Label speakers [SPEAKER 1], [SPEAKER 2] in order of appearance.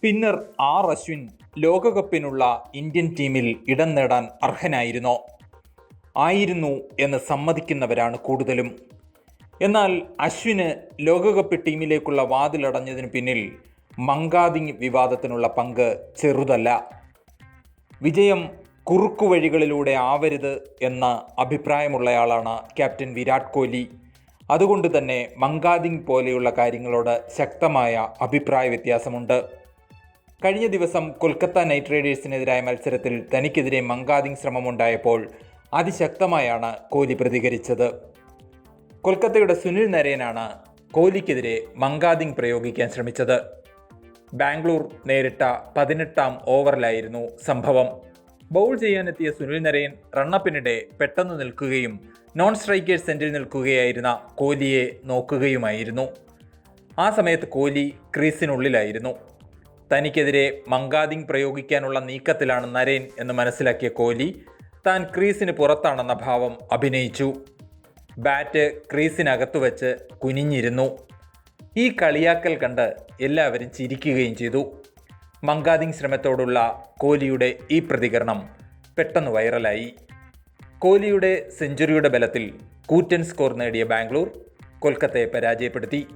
[SPEAKER 1] Spinner R Ashwin ലോകകപ്പിനുള്ള Indian ടീമിൽ ഇടം നേടാൻ അർഹനായിരുന്നോ. ആയിരുന്നു എന്ന് സമ്മതിക്കുന്നവരാണ് കൂടുതലും. എന്നാൽ അശ്വിന് ലോകകപ്പ് ടീമിലേക്കുള്ള വാതിലടഞ്ഞതിന് പിന്നിൽ മങ്കാദിങ് വിവാദത്തിനുള്ള പങ്ക് ചെറുതല്ല. വിജയം കുറുക്കു വഴികളിലൂടെ ആവരുത് എന്ന അഭിപ്രായമുള്ളയാളാണ് ക്യാപ്റ്റൻ വിരാട് കോഹ്ലി. അതുകൊണ്ട് തന്നെ മങ്കാദിങ് പോലെയുള്ള കാര്യങ്ങളോട് ശക്തമായ അഭിപ്രായ വ്യത്യാസമുണ്ട് കഴിഞ്ഞ ദിവസം കൊൽക്കത്ത നൈറ്റ് റൈഡേഴ്സിനെതിരായ മത്സരത്തിൽ തനിക്കെതിരെ മങ്കാദിംഗ് ശ്രമമുണ്ടായപ്പോൾ അതിശക്തമായാണ് കോഹ്ലി പ്രതികരിച്ചത്. കൊൽക്കത്തയുടെ സുനിൽ നരേനാണ് കോഹ്ലിക്കെതിരെ മങ്കാദിംഗ് പ്രയോഗിക്കാൻ ശ്രമിച്ചത്. ബാംഗ്ലൂർ നേരിട്ട പതിനെട്ടാം ഓവറിലായിരുന്നു സംഭവം. ബൗൾ ചെയ്യാനെത്തിയ സുനിൽ നരേൻ റണ്ണപ്പിനിടെ പെട്ടെന്ന് നിൽക്കുകയും നോൺ സ്ട്രൈക്കേഴ്സ് സെന്റിൽ നിൽക്കുകയായിരുന്ന കോഹ്ലിയെ നോക്കുകയുമായിരുന്നു. ആ സമയത്ത് കോഹ്ലി ക്രീസിനുള്ളിലായിരുന്നു. തനിക്കെതിരെ മങ്കാദിങ് പ്രയോഗിക്കാനുള്ള നീക്കത്തിലാണ് നരേൻ എന്ന് മനസ്സിലാക്കിയ കോഹ്ലി താൻ ക്രീസിന് പുറത്താണെന്ന ഭാവം അഭിനയിച്ചു. ബാറ്റ് ക്രീസിനകത്തു വെച്ച് കുനിഞ്ഞിരുന്നു. ഈ കളിയാക്കൽ കണ്ട് എല്ലാവരും ചിരിക്കുകയും ചെയ്തു. മങ്കാദിങ് ശ്രമത്തോടുള്ള കോഹ്ലിയുടെ ഈ പ്രതികരണം പെട്ടെന്ന് വൈറലായി. കോഹ്ലിയുടെ സെഞ്ചുറിയുടെ ബലത്തിൽ കൂറ്റൻ സ്കോർ നേടിയ ബാംഗ്ലൂർ കൊൽക്കത്തയെ പരാജയപ്പെടുത്തി.